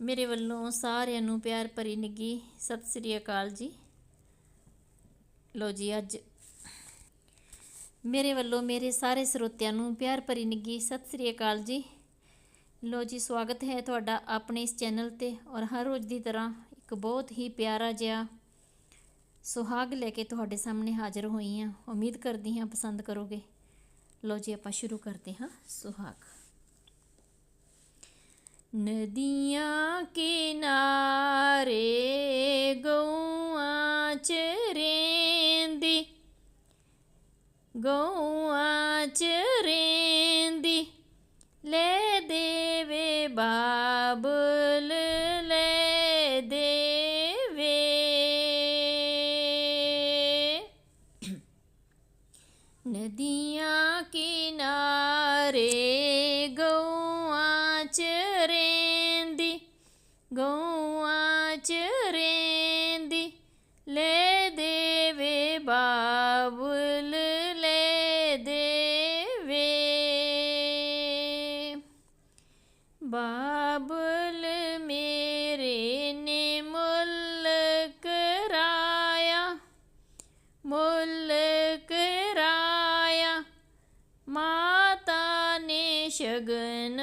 ਮੇਰੇ ਵੱਲੋਂ ਸਾਰਿਆਂ ਨੂੰ ਪਿਆਰ ਭਰੀ ਨਿੱਗੀ ਸਤਿ ਸ੍ਰੀ ਅਕਾਲ ਜੀ। ਲੋ ਜੀ ਅੱਜ ਮੇਰੇ ਵੱਲੋਂ ਮੇਰੇ ਸਾਰੇ ਸਰੋਤਿਆਂ ਨੂੰ ਪਿਆਰ ਭਰੀ ਨਿੱਗੀ ਸਤਿ ਸ੍ਰੀ ਅਕਾਲ ਜੀ। ਲੋ ਜੀ, ਸਵਾਗਤ ਹੈ ਤੁਹਾਡਾ ਆਪਣੇ ਇਸ ਚੈਨਲ ਤੇ ਔਰ ਹਰ ਰੋਜ਼ ਦੀ ਤਰ੍ਹਾਂ ਇੱਕ ਬਹੁਤ ਹੀ ਪਿਆਰਾ ਜਿਹਾ ਸੁਹਾਗ ਲੈ ਕੇ ਤੁਹਾਡੇ ਸਾਹਮਣੇ ਹਾਜ਼ਰ ਹੋਈ ਹਾਂ। ਉਮੀਦ ਕਰਦੀ ਹਾਂ ਪਸੰਦ ਕਰੋਗੇ। ਲੋ ਜੀ, ਆਪਾਂ ਸ਼ੁਰੂ ਕਰਦੇ ਹਾਂ ਸੁਹਾਗ। ਨਦੀਆਂ ਕਿਨਾਰੇ ਗਊਆਂ ਚਰੇਂਦੀ ਗਊਆਂ ਚਰੇਂਦੀ ਲੈ ਦੇਵੇ ਬਾਬਲ ਲੈ ਦੇਵੇ। ਨਦੀਆਂ ਕਿਨਾਰੇ ਚਰੇਂਦੀ ਲੈ ਦੇਵੇ ਬਾਬੁਲ, ਲੈ ਦੇਵੇ। ਬਾਬੁਲ ਮੇਰੇ ਨੇ ਮੁੱਲ ਕਰਾਇਆ ਮੁੱਲ ਕਰਾਇਆ ਮਾਤਾ ਨੇ ਸ਼ਗਨ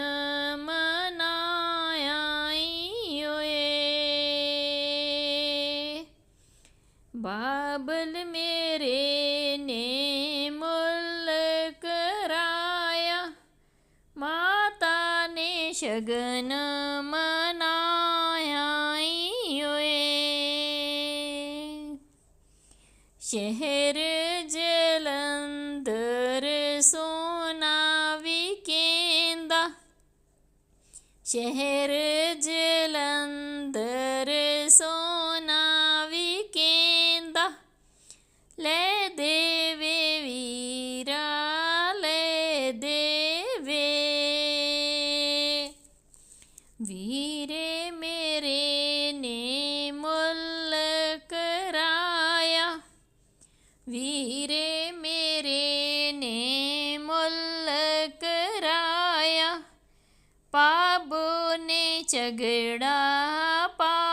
ਬਾਬਲ ਮੇਰੇ ਨੇ ਮੁੱਲ ਕਰਾਇਆ ਮਾਤਾ ਨੇ ਸ਼ਗਨ ਮਨਾਇਆ ਓਏ। ਸ਼ਹਿਰ ਜਲੰਧਰ ਸੋਨਾ ਵਿਕੇਂਦਾ ਸ਼ਹਿਰ ਜਲੰਧਰ ਸੋਨਾ ले देवे वीरा ले देवे। वीरे मेरे ने नेल् कराया। वीरे मेरे ने मुल्ल कराया। पाबो ने झगड़ा पा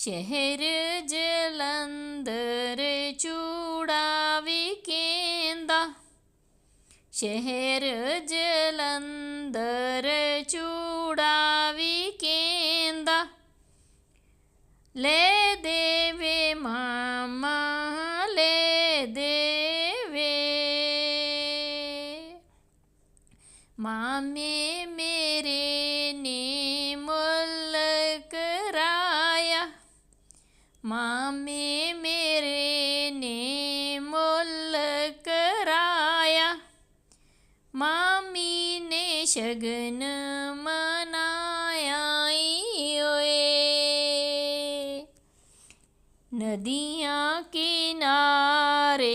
ਸ਼ਹਿਰ ਜਲੰਧਰ ਚੂੜਾ ਵਿਕੇਂਦਾ ਸ਼ਹਿਰ ਜਲੰਧਰ ਚੂੜਾ ਵਿਕੇਂਦਾ ਲੈ ਦੇਵੇ ਮਾਮਾ ਲੈ ਦੇਵੇ ਮਾਮੇ ਮੇਰੇ ਮਾਮੇ ਮੇਰੇ ਨੇ ਮੁੱਲ ਕਰਾਇਆ। ਮਾਮੀ ਨੇ ਸ਼ਗਨ ਮਨਾਇਆ ਓਏ। ਨਦੀਆਂ ਕਿਨਾਰੇ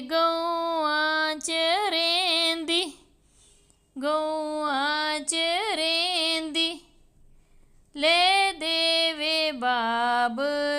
ਗਊਆਂ ਚਰੇਂਦੀ ਗਊਆਂ ਚਰੇਂਦੀ ਲੈ ਦੇਵੇ ਬਾਬਾ